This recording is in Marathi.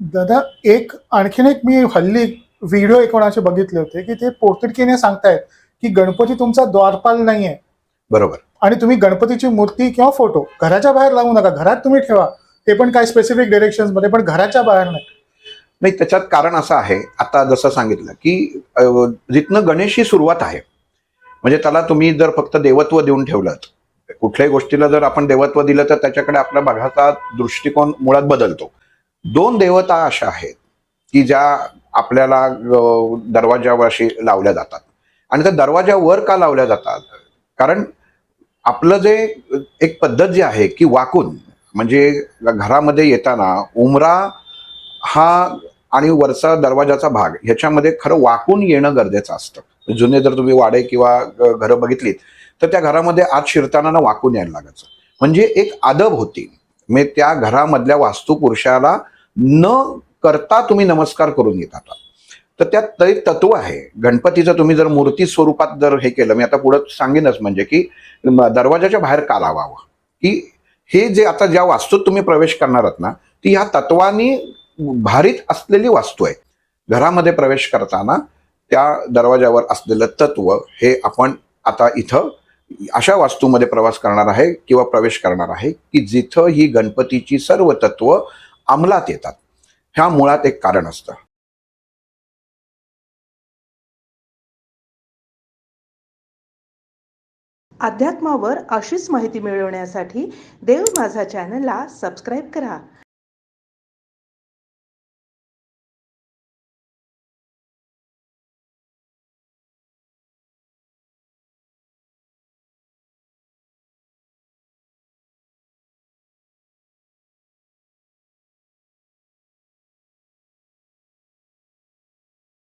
दादा एक आणखीन एक मी हल्ली व्हिडिओ एक कोणाचे बघितले होते की ते पोर्तुगीने सांगतायत की गणपती तुमचा द्वारपाल नाहीये. बरोबर. आणि तुम्ही गणपतीची मूर्ती किंवा फोटो घराच्या बाहेर लावू नका. घरात तुम्ही ठेवा. ते पण काही स्पेसिफिक डिरेक्शनमध्ये पण घराच्या बाहेर नाही. नाही त्याच्यात कारण असं आहे आता जसं सांगितलं की जिथनं गणेश ही सुरुवात आहे म्हणजे त्याला तुम्ही जर फक्त देवत्व देऊन ठेवलं कुठल्याही गोष्टीला जर आपण देवत्व दिलं तर त्याच्याकडे आपला बघाचा दृष्टिकोन मुळात बदलतो. दोन देवता अशा आहेत की ज्या आपल्याला अ, दरवाजावर अशी लावल्या जातात. आणि त्या दरवाजावर का लावल्या जातात? कारण आपलं जे एक पद्धत जी आहे की वाकून म्हणजे घरामध्ये येताना उमरा हा आणि वरचा दरवाजाचा भाग ह्याच्यामध्ये खरं वाकून येणं गरजेचं असतं. जुने जर तुम्ही वाडे किंवा घरं बघितलीत तर त्या घरामध्ये आत शिरताना ना वाकून यायला लागायचं. म्हणजे एक आदब होती. म्हणजे त्या घरामधल्या वास्तुपुरुषाला न करता तुम्ही नमस्कार करून येत आता. तर त्यात एक तत्व आहे. गणपतीचं तुम्ही जर मूर्ती स्वरूपात जर हे केलं मी आता पुढं सांगेनच म्हणजे की दरवाजाच्या बाहेर का लावावं? की हे जे आता ज्या वास्तूत तुम्ही प्रवेश करणार आहात ना ती ह्या तत्वानी भारित असलेली वास्तू आहे. घरामध्ये प्रवेश करताना त्या दरवाजावर असलेलं तत्व हे आपण आता इथं अशा वास्तूमध्ये प्रवास करणार आहे किंवा प्रवेश करणार आहे की जिथं ही गणपतीची सर्व तत्व अंमलात येतात. ह्या मुळात एक कारण असतं. अध्यात्मावर अशीच माहिती मिळवण्यासाठी देव माझा चॅनलला सबस्क्राईब करा.